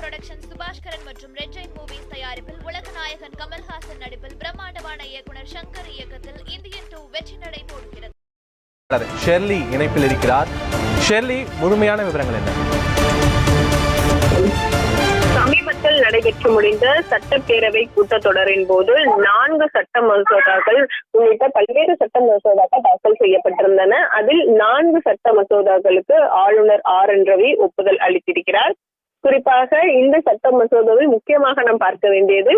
Production Subaskaran மற்றும் red Jain movies தயாரிப்பில் உலக நாயகன் கமல்ஹாசன் நடிப்பில் பிரம்மாண்டமான இயக்குனர் சங்கர் இயக்கத்தில் இந்தியன் டூ வெற்றி நடை போடுகிறது ஷெர்லி இணைப்பில் இருக்கிறார். ஷெர்லி முழுமையான விவரங்கள் என்ன? சமீபத்தில் நடைபெற்று முடிந்த சட்டப்பேரவை கூட்டத்தொடரின் போது நான்கு சட்ட மசோதாக்கள் உள்ளிட்ட பல்வேறு சட்ட மசோதாக்கள் தாக்கல் செய்யப்பட்டிருந்தன. அதில் நான்கு சட்ட மசோதாக்களுக்கு ஆளுநர் ஆர். என். ரவி ஒப்புதல் அளித்திருக்கிறார். குறிப்பாக இந்த சட்ட மசோதாவில் முக்கியமாக நாம் பார்க்க வேண்டியது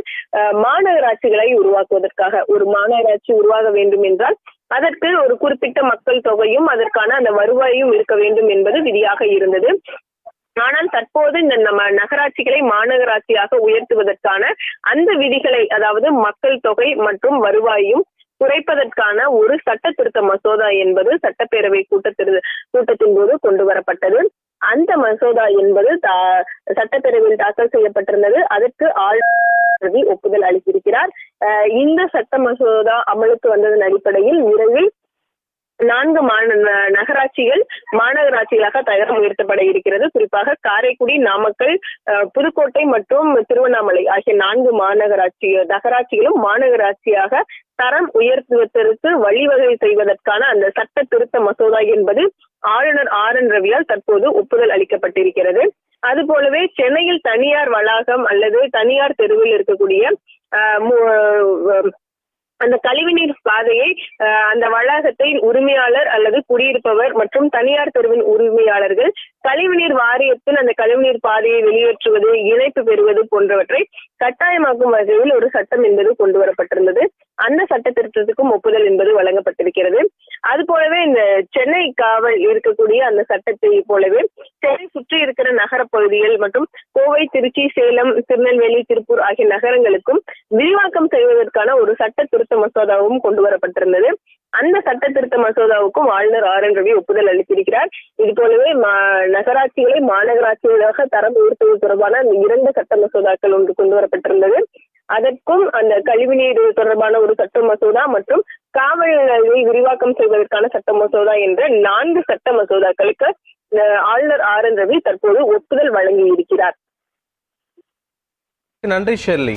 மாநகராட்சிகளை உருவாக்குவதற்காக ஒரு மாநகராட்சி உருவாக வேண்டும் என்றால் அதற்கு ஒரு குறிப்பிட்ட மக்கள் தொகையும் அதற்கான அந்த வருவாயும் இருக்க வேண்டும் என்பது விதியாக இருந்தது. ஆனால் தற்போது இந்த நம்ம நகராட்சிகளை மாநகராட்சியாக உயர்த்துவதற்கான அந்த விதிகளை அதாவது மக்கள் தொகை மற்றும் வருவாயும் குறைப்பதற்கான ஒரு சட்ட திருத்த மசோதா என்பது சட்டப்பேரவை கூட்டத்திரு கூட்டத்தின் போது கொண்டு வரப்பட்டது. அந்த மசோதா என்பது சட்டப்பேரவையில் தாக்கல் செய்யப்பட்டிருந்தது. அதற்கு ஆளுநர் ஒப்புதல் அளித்திருக்கிறார். அஹ் இந்த சட்ட மசோதா அமலுக்கு வந்ததன் அடிப்படையில் விரைவில் நான்கு நகராட்சிகள் மாநகராட்சிகளாக தயாரம் உயர்த்தப்பட இருக்கிறது. குறிப்பாக காரைக்குடி நாமக்கல் புதுக்கோட்டை மற்றும் திருவண்ணாமலை ஆகிய நான்கு மாநகராட்சி நகராட்சிகளும் மாநகராட்சியாக தரம் உயர்த்துவதற்கு வழிவகை செய்வதற்கான அந்த சட்ட திருத்த மசோதா என்பது ஆளுநர் ஆர். என். ரவியால் தற்போது ஒப்புதல் அளிக்கப்பட்டிருக்கிறது. அது போலவே சென்னையில் தனியார் வளாகம் அல்லது தனியார் தெருவில் இருக்கக்கூடிய அந்த கழிவுநீர் பாதையை அந்த வளாகத்தின் உரிமையாளர் அல்லது குடியிருப்பவர் மற்றும் தனியார் தெருவின் உரிமையாளர்கள் கழிவுநீர் வாரியத்தின் அந்த கழிவுநீர் பாதையை வெளியேற்றுவது இணைப்பு பெறுவது போன்றவற்றை கட்டாயமாக்கும் வகையில் ஒரு சட்டம் என்பது கொண்டு வரப்பட்டிருந்தது. அந்த சட்ட திருத்தத்துக்கும் ஒப்புதல் என்பது வழங்கப்பட்டிருக்கிறது. அது போலவே இந்த சென்னை காவல் இருக்கக்கூடிய அந்த சட்டத்தை போலவே சென்னை நகர பகுதிகள் மற்றும் கோவை திருச்சி சேலம் திருநெல்வேலி திருப்பூர் ஆகிய நகரங்களுக்கும் விரிவாக்கம் செய்வதற்கான ஒரு சட்ட திருத்த மசோதாவும் கொண்டு வரப்பட்டிருந்தது. அந்த சட்ட திருத்த மசோதாவுக்கும் ஆளுநர் ஆர் என் ரவி ஒப்புதல் அளித்திருக்கிறார். இது போலவே மா- நகராட்சிகளை மாநகராட்சிகளாக தரம் உயர்த்துவது தொடர்பான அந்த இரண்டு சட்ட மசோதாக்கள் ஒன்று கொண்டு வரப்பட்டிருந்தது. அதற்கும் அந்த கழிவுநீர் தொடர்பான ஒரு சட்ட மசோதா மற்றும் காவலை விரிவாக்கம் செய்வதற்கான சட்ட மசோதா என்ற நான்கு சட்ட மசோதாக்களுக்கு ஆளுநர் ஆர் என் ரவி தற்போது ஒப்புதல் வழங்கி இருக்கிறார் நன்றி ஷெர்லி.